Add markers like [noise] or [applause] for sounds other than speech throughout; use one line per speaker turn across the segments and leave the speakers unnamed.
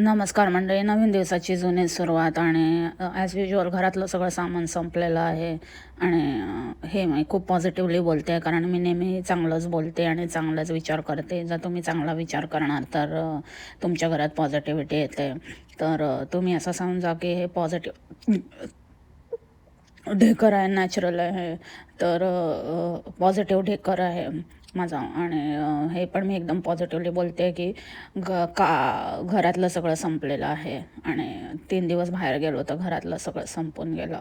नमस्कार मंडळी नवीन दिवसाची जुनी सुरुवात आणि ॲज युजल घरातलं सगळं सामान संपलेलं आहे आणि हे मी खूप पॉझिटिव्हली बोलते कारण मी नेहमी चांगलंच बोलते आणि चांगलाच विचार करते. जर तुम्ही चांगला विचार करणार तर तुमच्या घरात पॉझिटिव्हिटी येते. तर तुम्ही असं समजा की हे पॉझिटिव्ह ढेकर आहे नॅचरल आहे तर पॉझिटिव्ह ढेकर आहे. माझा. आणि हे पण मी एकदम पॉझिटिव्हली बोलते की ग का घरातलं सगळं संपलेलं आहे. आणि तीन दिवस बाहेर गेलो तर घरातलं सगळं संपून गेलं.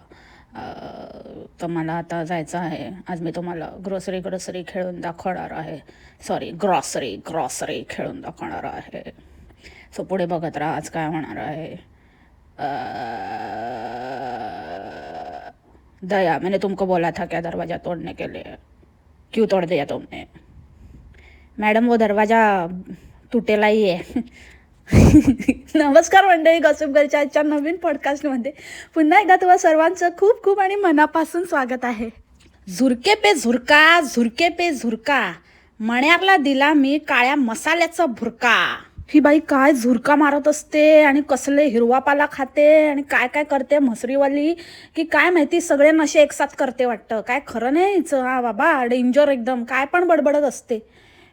तर मला आता जायचं आहे. आज मी तुम्हाला ग्रोसरी ग्रोसरी खेळून दाखवणार आहे. सॉरी ग्रॉसरी ग्रॉसरी खेळून दाखवणार आहे. सो पुढे बघत राहा आज काय होणार आहे. दया म्हणजे मैंने तुमको बोला था क्या दरवाज़ा तोड़ने के लिए? क्यों तोड़ दिया तुमने? मॅडम वो दरवाजा तुटेलाही आहे. नमस्कार मंडळी गॉसिप गर्लच्या आजच्या नवीन पॉडकास्टमध्ये पुन्हा एकदा तुम्हाला सर्वांचं खूप खूप आणि मनापासून स्वागत आहे. झुरके पे झुरका झुरके पे झुरका. मण्याला दिला मी काळ्या मसाल्याचा भुरका. ही बाई काय झुरका मारत असते आणि कसले हिरवा पाला खाते आणि काय काय करते म्हसरीवाली? की काय माहिती सगळे नशे एकसाथ करते वाटतं. काय खरं नाही हिचं? हा बाबा डेंजर एकदम. काय पण बडबडत असते.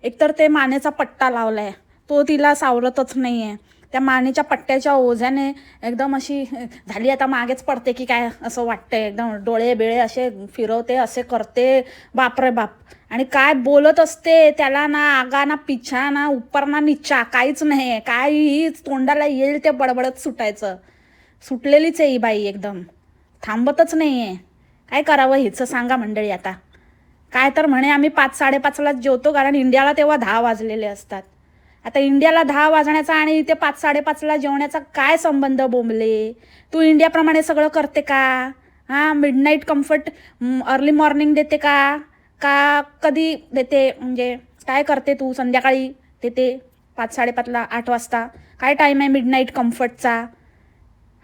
एकतर ते मानेचा पट्टा लावलाय. तो तिला सावरतच नाही आहे त्या मानेच्या पट्ट्याच्या ओझ्याने एकदम अशी झाली आता मागेच पडते की काय? असं वाटतंय. एकदम डोळे बिळे असे फिरवते असे करते. बापरे बाप. आणि काय बोलत असते त्याला ना आगा ना पिछा ना उपर ना निच्चा काहीच नाही. काहीच तोंडाला येईल ते बडबडत सुटायचं. सुटलेलीच आहे ही बाई एकदम. थांबतच नाही आहे काय करावं हिचं सांगा मंडळी आता. काय तर म्हणे आम्ही पाच साडेपाचलाच जेवतो कारण इंडियाला तेव्हा दहा वाजलेले असतात. आता इंडियाला दहा वाजण्याचा आणि इथे पाच साडेपाचला जेवण्याचा काय संबंध बोंबले? तू इंडियाप्रमाणे सगळं करते का? हां मिडनाईट कम्फर्ट अर्ली मॉर्निंग देते का? का कधी देते? म्हणजे काय करते तू संध्याकाळी देते? पाच साडेपाचला आठ वाजता. काय टाईम आहे मिडनाईट कम्फर्टचा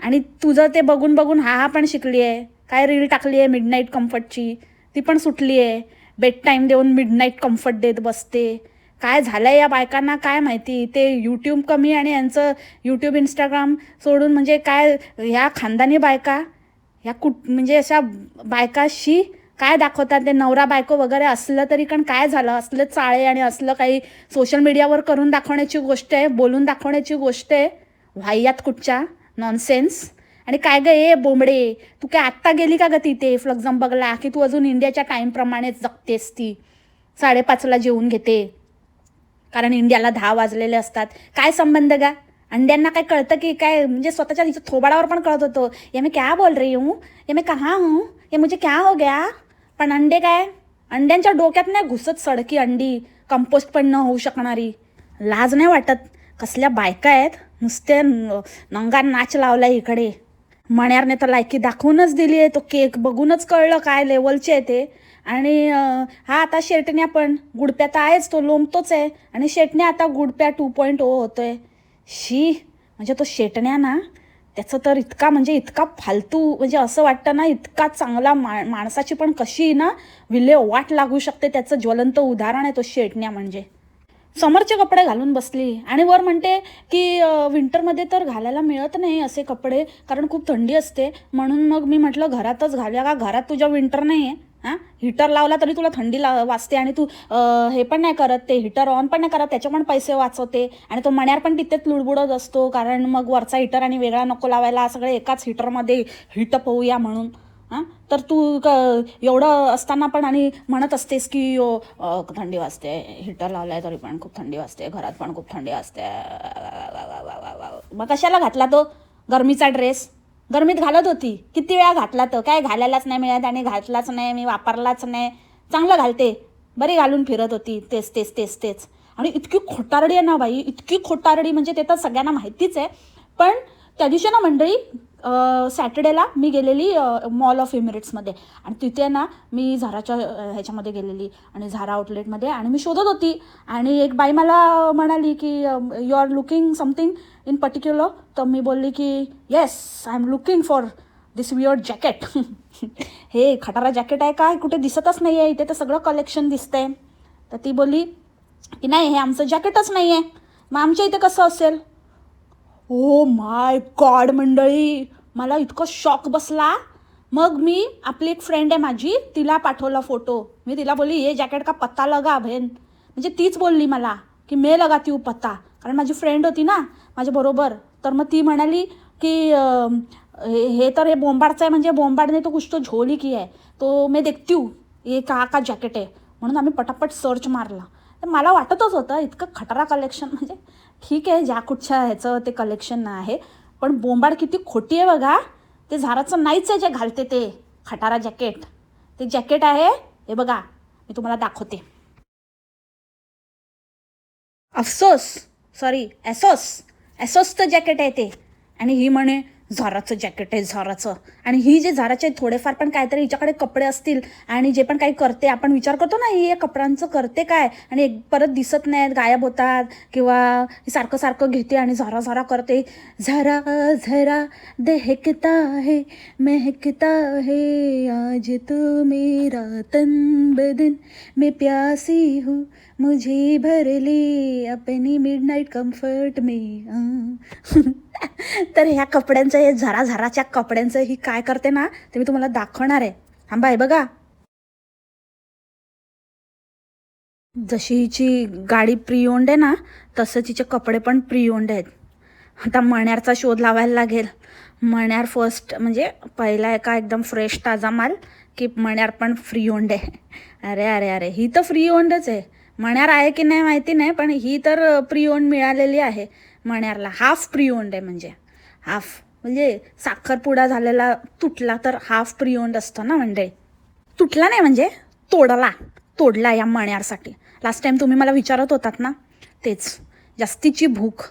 आणि तुझं ते बघून बघून हा हा पण शिकली आहे काय रील टाकली आहे मिडनाईट कम्फर्टची ती पण सुटली आहे बेड टाईम देऊन मिडनाईट कम्फर्ट देत बसते. काय झालं आहे या बायकांना काय माहिती? ते यूट्यूब कमी आणि यांचं यूट्यूब इंस्टाग्राम सोडून म्हणजे काय ह्या खानदानी बायका? ह्या कुठ म्हणजे अशा बायकाशी काय दाखवतात? ते नवरा बायको वगैरे असलं तरी पण काय झालं? असलं चाळे आणि असलं काही सोशल मीडियावर करून दाखवण्याची गोष्ट आहे बोलून दाखवण्याची गोष्ट आहे? वाह्यात कुठच्या? नॉनसेन्स आणि काय ग ए बोंबडे तू काय आत्ता गेली का ग तिथे? बघला की तू अजून इंडियाच्या टाईमप्रमाणेच जगतेस ती. साडेपाचला जेवून घेते. कारण इंडियाला दहा वाजलेले असतात. काय संबंध गा? अंड्यांना काय कळतं की काय? म्हणजे स्वतःच्या तिच्या थोबाडावर पण कळत होतं. ये मी क्या बोल रही हूँ? ये मी कहा हूँ? ये मुझे क्या हो गया? पण अंडे काय? अंड्यांच्या डोक्यात नाही घुसत सडकी अंडी. कंपोस्ट पण न होऊ शकणारी. लाज नाही वाटत. कसल्या बायका आहेत? नुसते नंगा नंगार नाच लावला इकडे. मण्यारने तर लायकी दाखवूनच दिली आहे. तो केक बघूनच कळलं काय लेवलचे आहे ते. आणि हा आता शेटण्या पण गुडप्या तर आहेच तो लोंबतोच आहे. आणि शेटण्या आता गुडप्या टू पॉईंट ओ होतोय. शी म्हणजे तो शेटण्या ना त्याचं तर इतका म्हणजे इतका फालतू म्हणजे असं वाटतं ना इतका चांगला मा माणसाची पण कशी ना विल्हे वाट लागू शकते. त्याचं ज्वलंत उदाहरण आहे तो शेटण्या म्हणजे. समरचे कपडे घालून बसली. आणि वर म्हणते की विंटरमध्ये तर घालायला मिळत नाही असे कपडे कारण खूप थंडी असते. म्हणून मग मी म्हटलं घरातच घालूया का घरात तुझ्या विंटर नाही आहे हां? हिटर लावला तरी तुला थंडी ला वाचते आणि तू हे पण नाही करत. ते हिटर ऑन पण नाही करत. त्याचे पण पैसे वाचवते. आणि तो मण्यार पण तिथेच लुडबुडत असतो. कारण मग वरचा हिटर आणि वेगळा नको लावायला. सगळे एकाच हिटरमध्ये हिटअप होऊया म्हणून. हां? तर तू क एवढं असताना पण आणि म्हणत असतेस की यो थंडी वाजते हिटर लावलाय तरी पण खूप थंडी वाजते घरात पण खूप थंडी वाजते. मग कशाला घातला तो गरमीचा ड्रेस गरमीत घालत होती. किती वेळा घातला तो? काय घालायलाच नाही मिळत आणि घातलाच नाही मी वापरलाच नाही. चांगलं घालते. बरी घालून फिरत होती. तेच तेच तेच तेच. आणि इतकी खोटारडी आहे ना बाई. इतकी खोटारडी म्हणजे ते तर सगळ्यांना माहितीच आहे. पण त्या दिवशी ना मंडळी सॅटर्डेला मी गेलेली मॉल ऑफ इमिरेट्समध्ये. आणि तिथे ना मी झाराच्या ह्याच्यामध्ये गेलेली आणि झारा आउटलेटमध्ये आणि मी शोधत होती. आणि एक बाई मला म्हणाली की you are looking something in particular तर मी बोलली की yes I am looking for this wear jacket हे खटारा जॅकेट आहे काय? कुठे दिसतच नाही आहे इथे तर सगळं कलेक्शन दिसतंय. तर ती बोलली की नाही हे आमचं जॅकेटच नाही आहे मग आमच्या इथे कसं असेल? ओ माय गॉड मंडळी मला इतकं शॉक बसला. मग मी आपली एक फ्रेंड आहे माझी तिला पाठवला फोटो मी तिला बोलली ये जॅकेट का पत्ता लगा बहीण म्हणजे तीच बोलली मला की मे लगाती हूँ पत्ता. कारण माझी फ्रेंड होती ना माझ्या बरोबर. तर मग ती म्हणाली की हे हे तर हे बोंबाडचं आहे म्हणजे बोंबाडने तो कुछ तो झोली की आहे तो मी देखती हूँ ये का का जॅकेट आहे म्हणून आम्ही पटापट सर्च मारला. तर मला वाटतच होतं इतकं खटारा कलेक्शन [laughs] म्हणजे ठीक आहे ज्या कुठच्या ह्याचं ते कलेक्शन आहे पण बोंबाड किती खोटी आहे बघा. ते झाराचं नाहीच आहे जे घालते ते खटारा जॅकेट. ते जॅकेट आहे हे बघा मी तुम्हाला दाखवते. अफसोस सॉरी ॲसोस ॲसोसचं जॅकेट आहे ते. आणि ही म्हणे झाराचं जॅकेट आहे झाराचं. आणि ही जे झाराचे थोडेफार पण काहीतरी हिच्याकडे कपडे असतील आणि जे पण काही करते आपण विचार करतो ना ही या कपड्यांचं करते काय? आणि एक परत दिसत नाहीत गायब होतात किंवा सारखं सारखं घेते आणि झरा झरा करते. झरा झरा देहकता है महकता है आज तो मेरा तन बदन मैं प्यासी हूँ मुझे भर ले अपनी मिडनाईट कम्फर्ट में [laughs] तर ह्या कपड्यांचं हे झरा झराच्या कपड्यांचं ही काय करते ना ते मी तुम्हाला दाखवणार आहे. हा बाय बघा. जशी हिची गाडी प्रियोंड आहे ना तसंच तिचे कपडे पण प्रियोंड आहेत. आता मण्यारचा शोध लावायला लागेल. मण्यार फर्स्ट म्हणजे पहिला एका एकदम फ्रेश ताजा माल की मण्यार पण फ्री ओंड आहे. अरे अरे अरे ही तर फ्री ओंडच आहे. मण्यार आहे की नाही माहिती नाही पण ही तर प्री ओंड मिळालेली आहे. मण्यारला हाफ प्रिओंड आहे म्हणजे. हाफ. म्हणजे साखरपुडा झालेला तुटला तर हाफ प्रिओंड असतं असतो ना म्हणजे. तुटला नाही म्हणजे तोडला तोडला या मण्यारसाठी. लास्ट टाईम तुम्ही मला विचारत होतात ना तेच. जास्तीची भूक.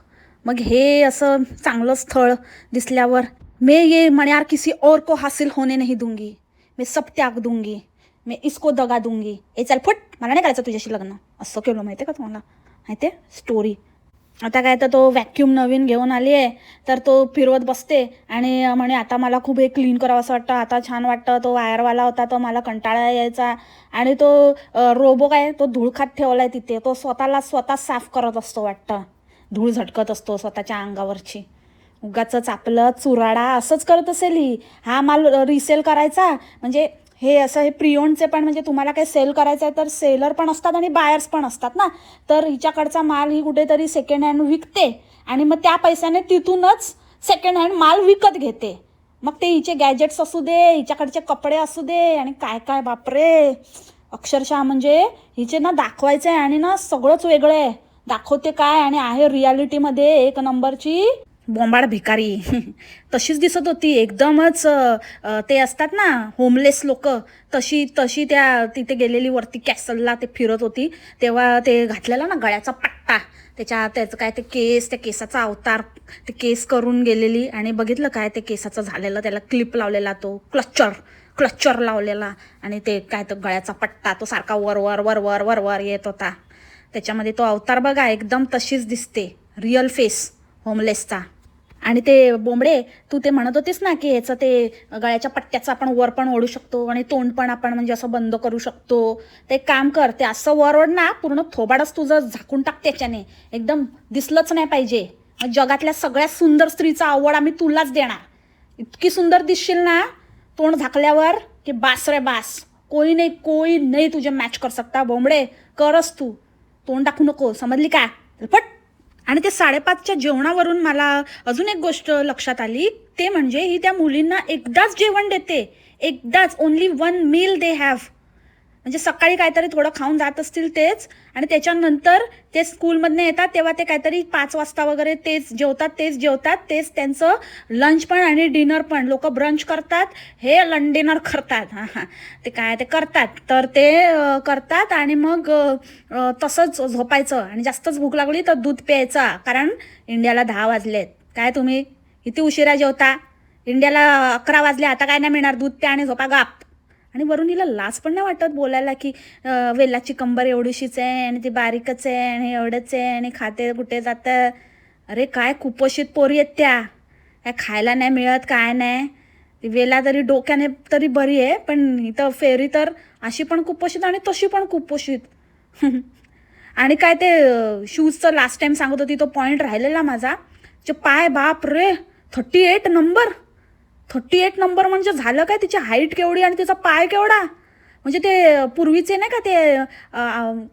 मग हे असं चांगलं स्थळ दिसल्यावर मैं ये मण्यार किसी और को हासिल होने नहीं दूंगी. मैं सब त्याग दूंगी. मैं इसको दगा दूंगी. ए चल फुट. मला नाही करायचं तुझ्याशी लग्न. असं केलं माहिती आहे का तुम्हाला? माहिती आहे स्टोरी आता काय तर तो व्हॅक्यूम नवीन घेऊन आली आहे तर तो फिरवत बसते आणि म्हणे आता मला खूप हे क्लीन करावं असं वाटतं आता छान वाटतं तो वायरवाला होता तो मला कंटाळा यायचा. आणि तो रोबो काय तो धूळ खात ठेवला आहे तिथे तो स्वतःला स्वतः साफ करत असतो वाटतं. धूळ झटकत असतो स्वतःच्या अंगावरची. उगाच आपलं चुराडा असंच करत असेल ही. हा माल रिसेल करायचा म्हणजे हे असं हे प्रिओनचे पण म्हणजे तुम्हाला काही सेल करायचं आहे तर सेलर पण असतात आणि बायर्स पण असतात ना. तर हिच्याकडचा माल ही कुठेतरी सेकंड हँड विकते आणि मग त्या पैशाने तिथूनच सेकंड हँड माल विकत घेते. मग ते हिचे गॅजेट्स असू दे हिच्याकडचे कपडे असू दे आणि काय काय बापरे. अक्षरशः म्हणजे हिचे ना दाखवायचं आहे आणि ना सगळंच वेगळं आहे. दाखवते काय आणि आहे रियालिटीमध्ये एक नंबरची बोंबाड भिकारी. तशीच दिसत होती. एकदमच ते असतात ना होमलेस लोक. तशी तशी त्या तिथे गेलेली वरती कॅसलला ते फिरत होती. तेव्हा ते घातलेला ना गळ्याचा पट्टा. त्याच्या त्याचं काय ते केस त्या केसाचा अवतार ते केस करून गेलेली. आणि बघितलं काय ते केसाचं झालेलं त्याला क्लिप लावलेला तो. क्लचर क्लचर लावलेला. आणि ते काय तो गळ्याचा पट्टा तो सारखा वर वर वर वर वर वर येत होता. त्याच्यामध्ये तो अवतार बघा एकदम तशीच दिसते. रिअल फेस होमलेसचा आणि ते बोंबडे तू ते म्हणत होतीस ना की ह्याचं ते गळ्याच्या पट्ट्याचं आपण वर पण ओढू शकतो आणि तोंड पण आपण म्हणजे असं बंद करू शकतो. ते काम कर ते असं वर ओढ ना पूर्ण थोबाडच तुझं झाकून टाक त्याच्याने. एकदम दिसलंच नाही पाहिजे. जगातल्या सगळ्यात सुंदर स्त्रीचा आवड आम्ही तुलाच देणार. इतकी सुंदर दिसशील ना तोंड झाकल्यावर की बास रे बास. कोई नाही कोई नाही तुझे मॅच कर सकता बोंबडे करस तू. तोंड टाकू नको. समजली का? फट. आणि ते साडेपाचच्या जेवणावरून मला अजून एक गोष्ट लक्षात आली. ते म्हणजे ही त्या मुलींना एकदाच जेवण देते. एकदाच only one meal they have म्हणजे सकाळी काहीतरी थोडं खाऊन जात असतील तेच आणि त्याच्यानंतर ते स्कूलमधनं येतात तेव्हा ते काहीतरी पाच वाजता वगैरे तेच जेवतात तेच जेवतात तेच त्यांचं लंच पण आणि डिनर पण. लोक ब्रंच करतात हे लन डिनर करतात. हां हां. ते काय ते करतात. तर ते करतात आणि मग तसंच झोपायचं आणि जास्तच भूक लागली तर दूध प्यायचा कारण इंडियाला दहा वाजलेत. काय तुम्ही? किती उशिरा जेवता? इंडियाला अकरा वाजले आता काय नाही मिळणार? दूध प्या आणि झोपा गाप. आणि वरून हिला लाज पण नाही वाटत बोलायला की वेलाची कंबर एवढीशीच आहे आणि ती बारीकच आहे आणि एवढंच आहे आणि खाते कुठे जातं? अरे काय कुपोषित पोरी आहेत त्या. काय खायला नाही मिळत काय नाही. ती वेला तरी डोक्याने तरी बरी आहे पण इथं फेरी तर अशी पण कुपोषित आणि तशी पण कुपोषित. [laughs] आणि काय ते शूजचं लास्ट टाईम सांगत होती तो पॉईंट राहिलेला माझा. जे पाय बाप रे thirty eight number thirty eight number म्हणजे झालं काय? तिची हाईट केवढी आणि तिचा पाय केवढा? म्हणजे ते पूर्वीचे नाही का ते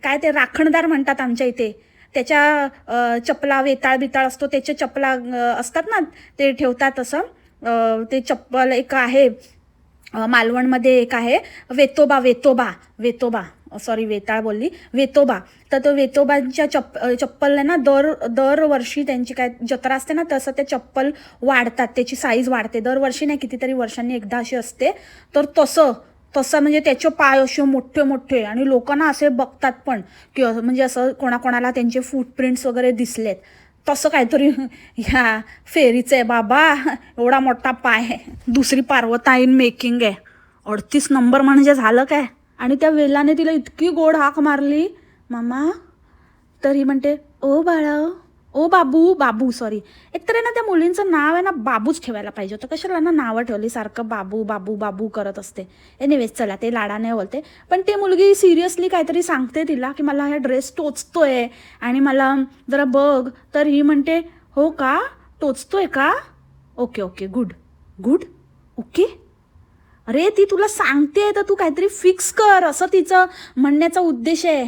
काय ते राखणदार म्हणतात आमच्या इथे. त्याच्या चपला वेताळ बिताळ असतो त्याच्या चपला असतात ना ते ठेवतात असं ते चप्पल एक आहे मालवणमध्ये एक आहे वेतोबा वेतोबा वेतोबा. सॉरी वेताळ बोलली. वेतोबा. तर तो वेतोबांच्या चप्प अ, ना दर दरवर्षी त्यांची काय जत्रा असते ना तसं ते चप्पल वाढतात. त्याची साईज वाढते. दरवर्षी नाही कितीतरी वर्षांनी एकदा अशी असते. तर तसं तसं म्हणजे त्याचे पाय असे मोठे मोठे आणि लोकांना असे बघतात पण की म्हणजे असं कोणाकोणाला त्यांचे फुटप्रिंट्स वगैरे दिसलेत. तसं काहीतरी ह्या फेरीचं आहे बाबा. एवढा मोठा पाय आहे. दुसरी पार्वताईन मेकिंग आहे. अडतीस नंबर म्हणजे झालं काय? आणि त्या वेलाने तिला इतकी गोड हाक मारली. मामा तर ही म्हणते ओ बाळा ओ बाबू बाबू सॉरी एकतर आहे ना त्या मुलींचं नाव आहे ना बाबूच ठेवायला पाहिजे होतं. कशाला ना नावं ठेवली सारखं बाबू बाबू बाबू करत असते. एनिवेज चला ते लाडाने बोलते. पण ती मुलगी सिरियसली काहीतरी सांगते तिला की मला हा ड्रेस टोचतोय आणि मला जरा बघ. तर ही म्हणते हो का? टोचतोय का? Okay okay good good okay अरे ती तुला सांगते तर तू काहीतरी फिक्स कर असं तिचं म्हणण्याचा उद्देश आहे.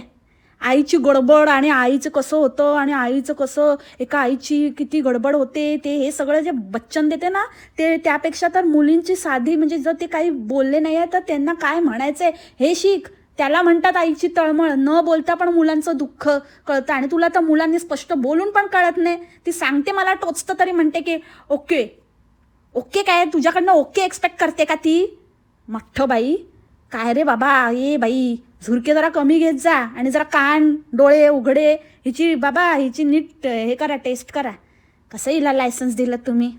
आईची गडबड आणि आईचं कसं होतं आणि आईचं कसं एका आईची किती गडबड होते ते हे सगळं जे बच्चन देते ना ते त्यापेक्षा तर मुलींची साधी म्हणजे जर ते काही बोलले नाही आहे तर त्यांना काय म्हणायचं आहे हे शिक. त्याला म्हणतात आईची तळमळ न बोलता पण मुलांचं दुःख कळतं आणि तुला तर मुलांनी स्पष्ट बोलून पण कळत नाही. ती सांगते मला टोचतं तरी म्हणते की ओके. ओके काय? तुझ्याकडनं ओके एक्सपेक्ट करते का ती? मठ्ठ बाई. काय रे बाबा? ये बाई झुरके जरा कमी घेत जा आणि जरा कान डोळे उघडे. हिची बाबा हिची नीट हे करा टेस्ट करा. कसं हिला लायसन्स दिलं तुम्ही?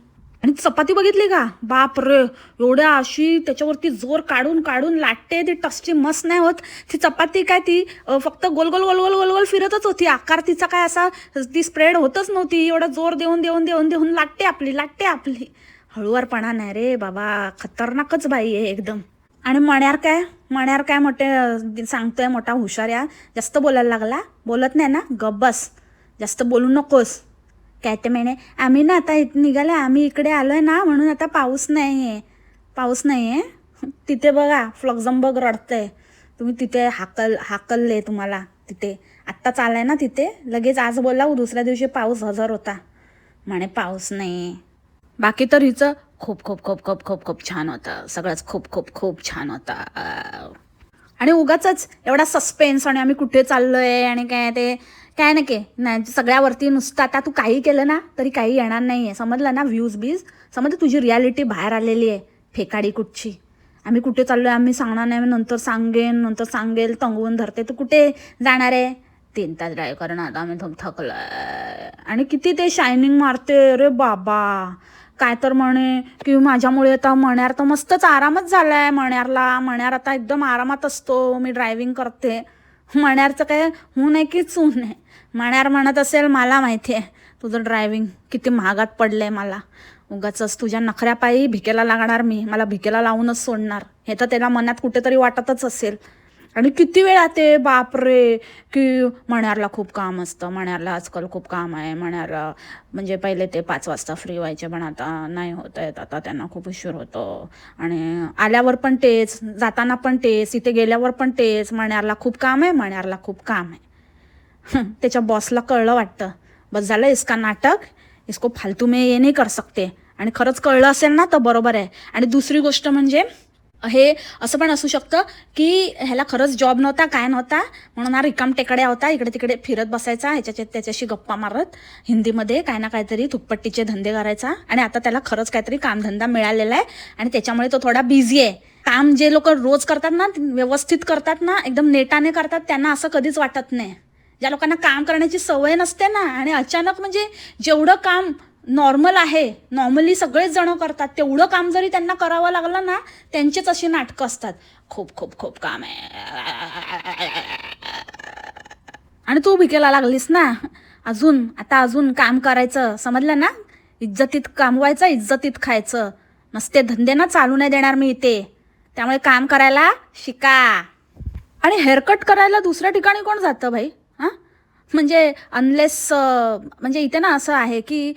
आणि चपाती बघितली का? बाप रे एवढ्या अशी त्याच्यावरती जोर काढून काढून लाटते ती टसची मस्त नाही होत. ती चपाती काय ती फक्त गोल गोल गोल गोल गोल गोल फिरतच होती. आकार तिचा काय असा ती स्प्रेड होतच नव्हती. एवढा जोर देऊन देऊन देऊन देऊन लाटते आपली लाटते आपली. हळुवारपणा. नाही रे बाबा खतरनाकच बाई आहे एकदम. आणि मण्यार काय? मण्यार काय मोठे सांगतोय मोठा हुशार या. जास्त बोलायला लागला. बोलत नाही ना? गब्बस बस. जास्त बोलू नकोस. काय ते म्हणे आम्ही ना आता इथं निघाले आम्ही इकडे आलो आहे ना म्हणून आता पाऊस नाही आहे पाऊस नाही आहे तिथे बघा फ्लक्झमबर्ग रडतंय. तुम्ही तिथे हाकल हाकलले तुम्हाला तिथे. आत्ताच आलाय ना तिथे. लगेच आज बोलावू. दुसऱ्या दिवशी पाऊस हजर होता. म्हणे पाऊस नाही बाकी तर हिचं खूप खूप खूप खूप खूप खूप छान होतं. सगळंच खूप खूप खूप छान होतं. आणि उगाच एवढा सस्पेन्स आणि आम्ही कुठे चाललोय आणि काय ते काय नके नाही सगळ्यावरती नुसतं आता तू काही केलं ना तरी काही येणार नाही आहे समजलं ना व्ह्यूज बीज समजलं तुझी रियालिटी बाहेर आलेली आहे फेकाडी कुठची? आम्ही कुठे चाललो आहे आम्ही सांगणार नाही आम्ही नंतर सांगेन नंतर सांगेल तंगवून धरते. तू कुठे जाणार आहे? तीन तास ड्राईव्ह करणार आता आम्ही थक आणि किती ते शायनिंग मारते. अरे बाबा! काय तर म्हणे की माझ्यामुळे आता मण्यार तर मस्तच आरामच झालाय मण्यारला. मण्यार आता एकदम आरामात असतो मी ड्रायव्हिंग करते. मण्यारचं काय हून आहे की चून आहे मण्यार म्हणत असेल मला माहिती आहे तुझं ड्रायव्हिंग किती महागात पडलं आहे मला. उगाच तुझ्या नखऱ्यापायी भिकेला लागणार मी. मला भिकेला लावूनच सोडणार. हे तर त्याला मनात कुठेतरी वाटतच असेल. आणि किती वेळा ते? बापरे! की मण्यारला खूप काम असतं. मण्यारला आजकाल खूप काम आहे. मण्यारला म्हणजे पहिले ते पाच वाजता फ्री व्हायचे पण आता नाही होत आहेत आता त्यांना खूप उशीर होतो. आणि आल्यावर पण तेच जाताना पण तेच इथे गेल्यावर पण तेच. मण्यारला खूप काम आहे मण्यारला खूप काम आहे. त्याच्या बॉसला कळलं वाटतं. बस झालं इसका नाटक. इसको फालतू में ये नाही कर सकते. आणि खरंच कळलं असेल ना तर बरोबर आहे. आणि दुसरी गोष्ट म्हणजे हे असं पण असू शकतं की ह्याला खरंच जॉब नव्हता काय नव्हता म्हणून हा रिकाम टेकड्या होता इकडे तिकडे फिरत बसायचा ह्याच्या त्याच्याशी गप्पा मारत हिंदीमध्ये काय ना काहीतरी थुप्पट्टीचे धंदे करायचा आणि आता त्याला खरंच काहीतरी कामधंदा मिळालेला आहे आणि त्याच्यामुळे तो थोडा बिझी आहे. काम जे लोक रोज करतात ना व्यवस्थित करतात ना एकदम नेटाने करतात त्यांना असं कधीच वाटत नाही. ज्या लोकांना काम करण्याची सवय नसते ना आणि अचानक म्हणजे जेवढं काम नॉर्मल आहे. नॉर्मली सगळेच जण करतात. तेवढं काम जरी त्यांना करावं लागलं ना त्यांचेच अशी नाटकं असतात. खूप खूप खूप काम आहे. आणि तू भिकेला लागलीस ना? अजून आता अजून काम करायचं. समजलं ना? इज्जतीत कामवायचं इज्जतीत खायचं. नसते धंदे ना चालू नाही देणार मी इथे. त्यामुळे काम करायला शिका. आणि हेअरकट करायला दुसऱ्या ठिकाणी कोण जातं भाई? म्हणजे अनलेस म्हणजे इथे ना असं आहे की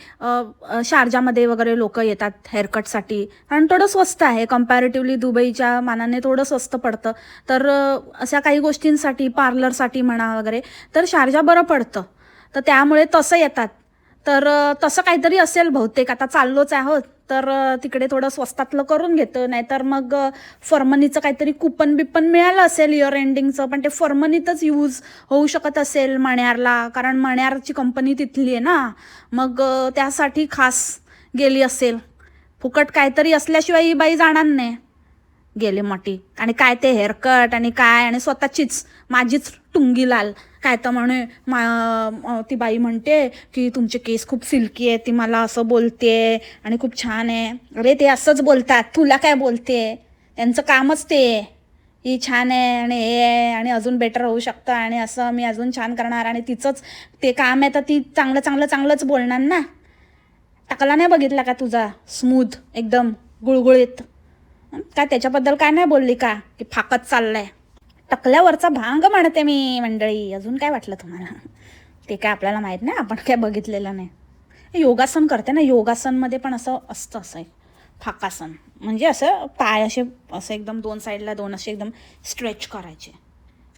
शारजामध्ये वगैरे लोक येतात हेअरकटसाठी कारण थोडं स्वस्त आहे. कम्पॅरेटिव्हली दुबईच्या मानाने थोडं स्वस्त पडतं. तर अशा काही गोष्टींसाठी पार्लरसाठी म्हणा वगैरे तर शारजा बरं पडतं. तर त्यामुळे तसं येतात. तर तसं काहीतरी असेल बहुतेक. आता चाललोच आहोत तर तिकडे थोडं स्वस्तातलं करून घेतो. नाहीतर मग फर्मनीचं काहीतरी कुपन बिपन मिळालं असेल इयर एंडिंगचं पण ते फर्मनीतच यूज होऊ शकत असेल मण्यारला. कारण मण्यारची कंपनी तिथली आहे ना. मग त्यासाठी खास गेली असेल. फुकट काहीतरी असल्याशिवाय ही बाई जाणार नाही. गेले मोठी. आणि काय ते हेअरकट आणि काय आणि स्वतःचीच माझीच टुंगी लाल काय तर म्हणे मा ती बाई म्हणते की तुमचे केस खूप सिल्की आहे ती मला असं बोलते आणि खूप छान आहे. अरे ते असंच बोलतात. तुला काय बोलते? त्यांचं कामच ते आहे. ही छान आहे आणि हे आहे आणि अजून बेटर होऊ शकतं आणि असं मी अजून छान करणार आणि तिचंच ते काम आहे तर ती चांगलं चांगलं चांगलंच बोलणार ना. टाकला नाही बघितला का तुझा? स्मूथ एकदम गुळगुळीत. काय त्याच्याबद्दल काय नाही बोलली का? की फाकत चाललाय. टकल्यावरचा भांग म्हणते मी मंडळी. अजून काय वाटलं तुम्हाला? ते काय आपल्याला माहीत नाही आपण काय बघितलेलं नाही. योगासन करते ना योगासनमध्ये पण असं असतं असं एक फाकासन. म्हणजे असं पाय असे असं एकदम दोन साईडला दोन असे एकदम स्ट्रेच करायचे.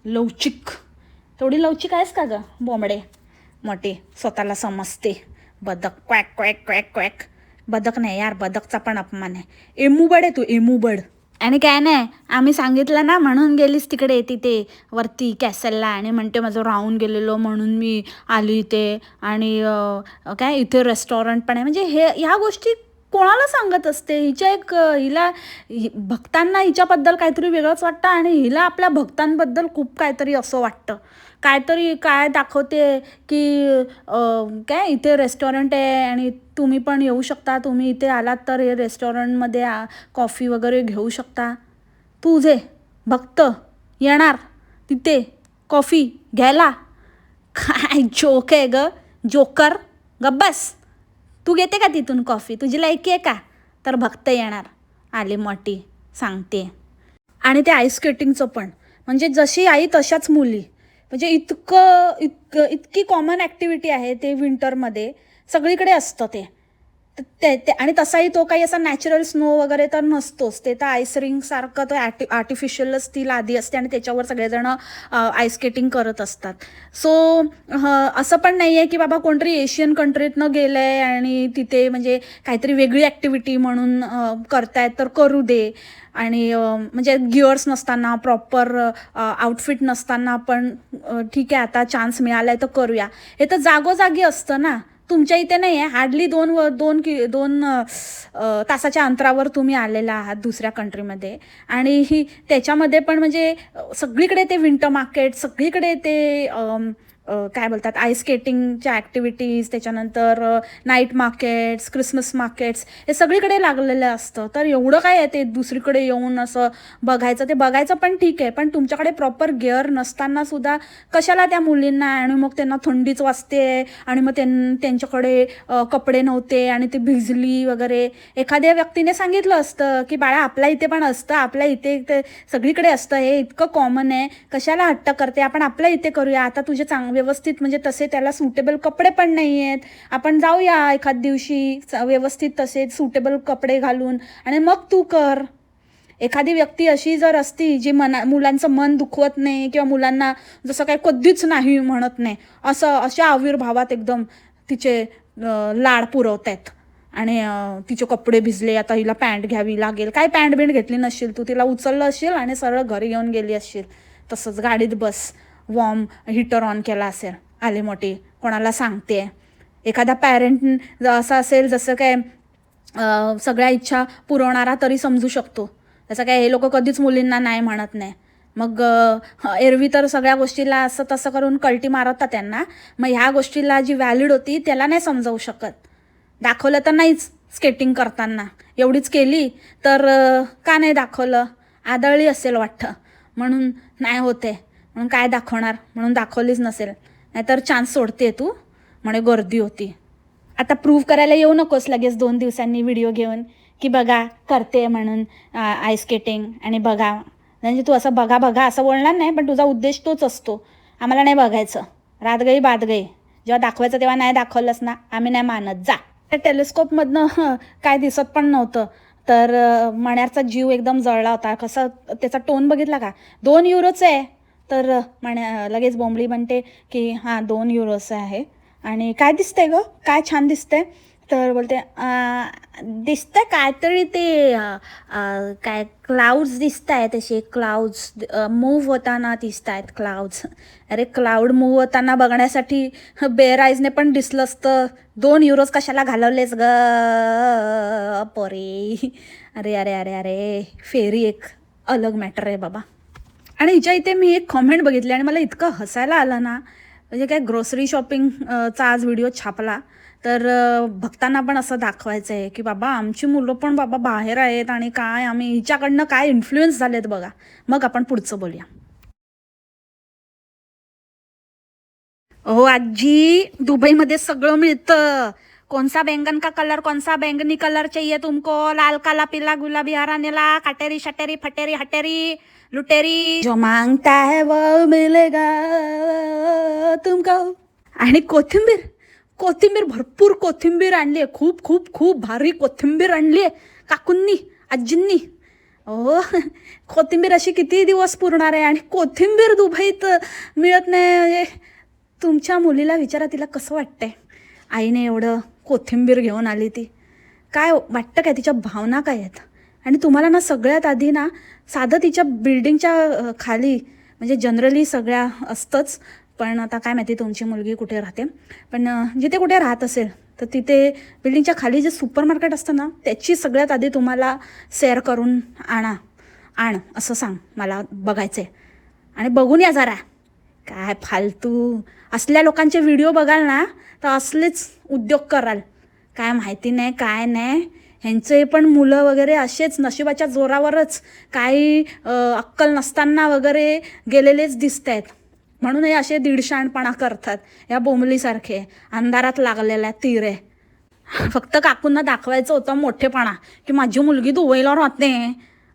लवचिक. तेवढी लवचिक आहेस का गं? बोंबडे मोठे स्वतःला समजते. बदक क्वॅक क्वॅक क्वॅक क्वॅक. बदक नाही यार बदकचा पण अपमान आहे. एमुबड आहे तू एमुबड. आणि काय नाही आम्ही सांगितलं ना म्हणून गेलीस तिकडे तिथे वरती कॅसलला आणि म्हणते माझं राहून गेलेलो म्हणून मी आली इथे. आणि काय इथे रेस्टॉरंट पण आहे. म्हणजे हे ह्या गोष्टी कोणाला सांगत असते? हिच्या एक हिला हि- भक्तांना हिच्याबद्दल काहीतरी वेगळंच वाटतं आणि हिला आपल्या भक्तांबद्दल खूप काहीतरी असं वाटतं. काहीतरी काय दाखवते की काय इथे रेस्टॉरंट आहे आणि तुम्ही पण येऊ शकता. तुम्ही इथे आलात तर हे रेस्टॉरंटमध्ये कॉफी वगैरे घेऊ शकता. तुझे भक्त येणार. तिथे कॉफी घ्यायला. काय जोक आहे ग? जोकर गब्बस तू घेते का तिथून कॉफी? तुझी लायकी आहे का? तर भक्त येणार. आले मोठी सांगते. आणि ते आईस स्केटिंगचं पण. म्हणजे जशी आई तशाच मुली. म्हणजे इतकं इतकं इतकी कॉमन ॲक्टिव्हिटी आहे ते विंटरमध्ये सगळीकडे असतं ते. ते ते आणि तसाही तो काही असा नॅचरल स्नो वगैरे तर नसतोच. ते तर आईस रिंगसारखं तो ॲटी आर्टिफिशियलच ती लादी असते आणि त्याच्यावर सगळेजण आईस स्केटिंग करत असतात. सो असं पण नाही आहे की बाबा कोणतरी एशियन कंट्रीतनं गेलं आहे आणि तिथे म्हणजे काहीतरी वेगळी ॲक्टिव्हिटी म्हणून करतायत तर करू दे. आणि म्हणजे गिअर्स नसताना प्रॉपर आउटफिट नसताना पण ठीक आहे आता चान्स मिळाला आहे तर करूया. हे तर जागोजागी असतं ना. तुमच्या इथे नाही आहे हार्डली दोन व दोन कि दोन तासाच्या अंतरावर तुम्ही आलेला आहात दुसऱ्या कंट्रीमध्ये आणि ही त्याच्यामध्ये पण म्हणजे सगळीकडे ते विंटर मार्केट सगळीकडे ते काय बोलतात आईस स्केटिंगच्या ॲक्टिव्हिटीज त्याच्यानंतर नाईट मार्केट्स क्रिसमस मार्केट्स हे सगळीकडे लागलेलं असतं. तर एवढं काय आहे ते दुसरीकडे येऊन असं बघायचं? ते बघायचं पण ठीक आहे पण तुमच्याकडे प्रॉपर गिअर नसताना सुद्धा कशाला त्या मुलींना आणि मग त्यांना थंडीच वाजते आणि मग त्यां त्यांच्याकडे कपडे नव्हते आणि ते भिजली वगैरे? एखाद्या व्यक्तीने सांगितलं असतं की बाळा आपल्या इथे पण असतं आपल्या इथे ते सगळीकडे असतं हे इतकं कॉमन आहे कशाला हट्ट करते? आपण आपल्या इथे करूया आता तुझे चांग व्यवस्थित म्हणजे तसे त्याला सुटेबल कपडे पण नाही आहेत आपण जाऊया एखाद दिवशी व्यवस्थित तसे सुटेबल कपडे घालून. आणि मग तू कर. एखादी व्यक्ती अशी जर असती जी मना मुलांचं मन दुखवत नाही किंवा मुलांना जसं काही कधीच नाही म्हणत नाही असं अशा आविर्भावात एकदम तिचे लाड पुरवत आहेत आणि तिचे कपडे भिजले आता हिला पॅन्ट घ्यावी लागेल. काय पॅन्ट बिंट घेतली नसशील तू तिला उचललं असेल आणि सरळ घरी घेऊन गेली असशील. तसंच गाडीत बस. वॉर्म हिटर ऑन केला असेल आले मोठी कोणाला सांगते एखादा पॅरेंट असं असेल जसं काय सगळ्या इच्छा पुरवणारा तरी समजू शकतो. जसं काय हे लोक कधीच मुलींना नाही म्हणत नाही. मग एरवी तर सगळ्या गोष्टीला असं तसं करून कल्टी मारवतात त्यांना. मग ह्या गोष्टीला जी व्हॅलिड होती त्याला नाही समजावू शकत. दाखवलं तर नाहीच स्केटिंग करताना. एवढीच केली तर का नाही दाखवलं? आदळली असेल वाटतं. म्हणून नाही होते. म्हणून काय दाखवणार? म्हणून दाखवलीच नसेल. नाहीतर चान्स सोडते तू. म्हणे गर्दी होती. आता प्रूव्ह करायला येऊ नकोस लगेच दोन दिवसांनी व्हिडिओ घेऊन की बघा करते म्हणून आईस स्केटिंग आणि बघा. म्हणजे तू असं बघा बघा असं बोलणार नाही पण तुझा उद्देश तोच असतो. आम्हाला नाही बघायचं. रात गई बाद गई. जेव्हा दाखवायचं तेव्हा नाही दाखवलंस ना आम्ही नाही मानत. जा. त्या टेलिस्कोपमधनं काय दिसत पण नव्हतं. तर मण्याचा जीव एकदम जळला होता. कसं त्याचा टोन बघितला का? दोन युरोच आहे. तर म्हणे लगेच बोंबली म्हणते की हां दोन युरोचं आहे. आणि काय दिसतंय ग? काय छान दिसतंय? तर बोलते दिसतं दिसतंय काहीतरी ते काय क्लाउड्स दिसत आहेत तसे क्लाउड्स मूव्ह होताना दिसत आहेत क्लाउड्स अरे क्लाउड मूव्ह होताना बघण्यासाठी बेअर आईजने पण दिसलं असतं. दोन युरोज कशाला घालवलेस ग? परे. अरे अरे अरे अरे फेरी एक अलग मॅटर आहे बाबा. आणि हिच्या इथे मी एक कॉमेंट बघितली आणि मला इतकं हसायला आलं ना म्हणजे काय ग्रोसरी शॉपिंग चा आज व्हिडिओ छापला. तर बघताना भक्तांना पण असं दाखवायचं आहे की बाबा आमची मुलं पण बाबा बाहेर आहेत आणि काय आम्ही हिच्याकडनं काय इन्फ्लुएन्स झालेत बघा. मग आपण पुढचं बोलूया. हो आजी दुबईमध्ये सगळं मिळतं. कोणसा बैंगन का कलर कोणसा बैंगनी कलर चाहिए तुमको? लाल काला पिला गुलाबी हरा नेला काटेरी शटेरी फटेरी हटेरी. लुटेरी. जो मांगता है वो मिलेगा तुमको. आणि कोथिंबीर कोथिंबीर भरपूर कोथिंबीर आणली आहे. खूप खूप खूप भारी कोथिंबीर आणली आहे. काकूंनी आजींनी. ओ कोथिंबीर अशी किती दिवस पुरणार आहे? आणि कोथिंबीर दुबईत मिळत नाही म्हणजे तुमच्या मुलीला विचारा तिला कसं वाटतंय? आईने एवढं कोथिंबीर घेऊन आली ती. काय वाटतं काय? तिच्या भावना काय आहेत? आणि तुम्हाला ना सगळ्यात आधी ना साधं तिच्या बिल्डिंगच्या खाली म्हणजे जनरली सगळ्या असतंच. पण आता काय माहिती तुमची मुलगी कुठे राहते. पण जिथे कुठे राहत असेल तर तिथे बिल्डिंगच्या खाली जे सुपर मार्केट असतं ना त्याची सगळ्यात आधी तुम्हाला शेअर करून आणा. आण असं सांग मला बघायचं आहे आणि बघून या जरा. काय फालतू. असल्या लोकांचे व्हिडिओ बघाल ना तर असलेच उद्योग कराल. काय माहिती नाही काय नाही. ह्यांचे पण मुलं वगैरे असेच नशिबाच्या जोरावरच काही अक्कल नसताना वगैरे गेलेलेच दिसत आहेत म्हणून हे असे दीडशाणपणा करतात या बोंबलीसारखे अंधारात लागलेल्या तिरे. फक्त काकूंना दाखवायचं होतं मोठेपणा की माझी मुलगी दुबईला राहते.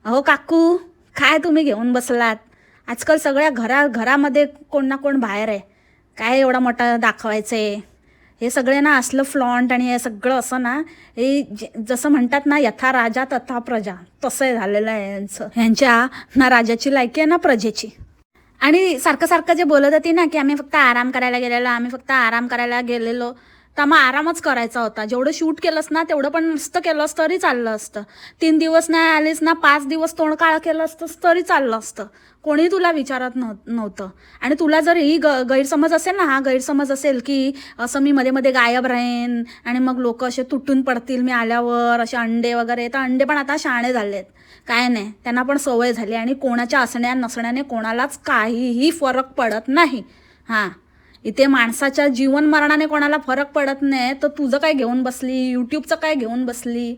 अहो काकू काय तुम्ही घेऊन बसलात? आजकाल सगळ्या घरा घरामध्ये कोण ना कोण बाहेर आहे. काय एवढा मोठा दाखवायचं आहे हे सगळे ना असलं फ्लॉन्ट आणि हे सगळं असं ना हे जे- जसं म्हणतात ना यथा राजा तथा प्रजा. तसं झालेलं आहे यांचं. ह्यांच्या ना राजाची लायकी आहे ना प्रजेची. आणि सारखं सारखं जे बोलत होती ना की आम्ही फक्त आराम करायला गेलेलो आम्ही फक्त आराम करायला गेलेलो तर मग आरामच करायचा होता. जेवढं शूट केलंस ना तेवढं पण नुसतं केलंस तरी चाललं असतं. तीन दिवस नाही आलीस ना पाच दिवस तोंड काळ केलं असतंस तरी चाललं असतं. कोणी तुला विचारत नव्ह नव्हतं. आणि तुला जर ही ग गैरसमज असेल ना हा गैरसमज असेल की असं मी मध्ये मध्ये गायब राहीन आणि मग लोक असे तुटून पडतील मी आल्यावर असे अंडे वगैरे तर अंडे पण आता शाणे झालेत. काय नाही. त्यांना पण सवय झाली आणि कोणाच्या असण्या नसण्याने कोणालाच काहीही फरक पडत नाही. हां. इथे माणसाच्या जीवन मरणाने कोणाला फरक पडत नाही तर तुझं काय घेऊन बसली? यूट्यूबचं काय घेऊन बसली?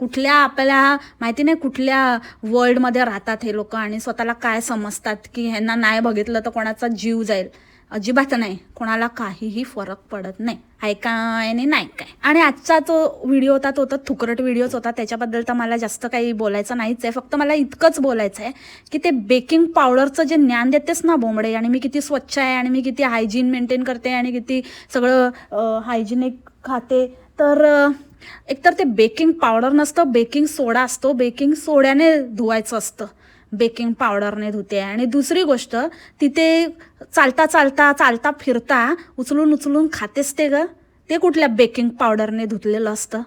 कुठल्या आपल्या माहिती नाही कुठल्या वर्ल्डमध्ये राहतात हे लोक आणि स्वतःला काय समजतात की ह्यांना नाही बघितलं तर कोणाचा जीव जाईल. अजिबात नाही. कोणाला काहीही फरक पडत नाही. आहे काय आणि नाही काय आणि आजचा जो व्हिडिओ होता तो तर थुकरट व्हिडिओच होता. त्याच्याबद्दल तर मला जास्त काही बोलायचं नाहीच आहे. फक्त मला इतकंच बोलायचं आहे की ते बेकिंग पावडरचं जे ज्ञान देतेस ना बोंबडे आणि मी किती स्वच्छ आहे आणि मी किती हायजीन मेंटेन करते आणि किती सगळं हायजिनिक खाते तर एकतर ते बेकिंग पावडर नसतं बेकिंग सोडा असतो. बेकिंग सोड्याने धुवायचं असतं. बेकिंग पावडरने धुते आणि दुसरी गोष्ट तिथे चालता चालता चालता फिरता उचलून उचलून खातेस ते ग. ते कुठल्या बेकिंग पावडरने धुतलेलं असतं?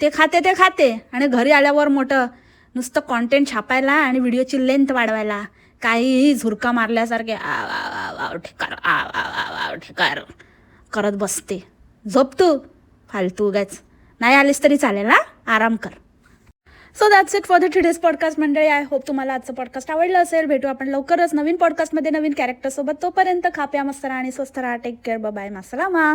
ते खाते ते खाते. आणि घरी आल्यावर मोठं नुसतं कॉन्टेंट छापायला आणि व्हिडिओची लेंथ वाढवायला. काहीही झुरका मारल्यासारखे आव आव आव आव ठिकार आव आव आव आव करत बसते. झोप तू फालतू उगाच. नाही आलीस तरी चालेल हा? आराम कर. So that's it for the today's podcast मंडळी. आय होप तुम्हाला आजचं पॉडकास्ट आवडलं असेल. भेटू आपण लवकरच नवीन पॉडकास्टमध्ये नवीन कॅरेक्टरसोबत तोपर्यंत खाप्या मस्त राहा आणि स्वस्त राहा. Take care bye मासलामा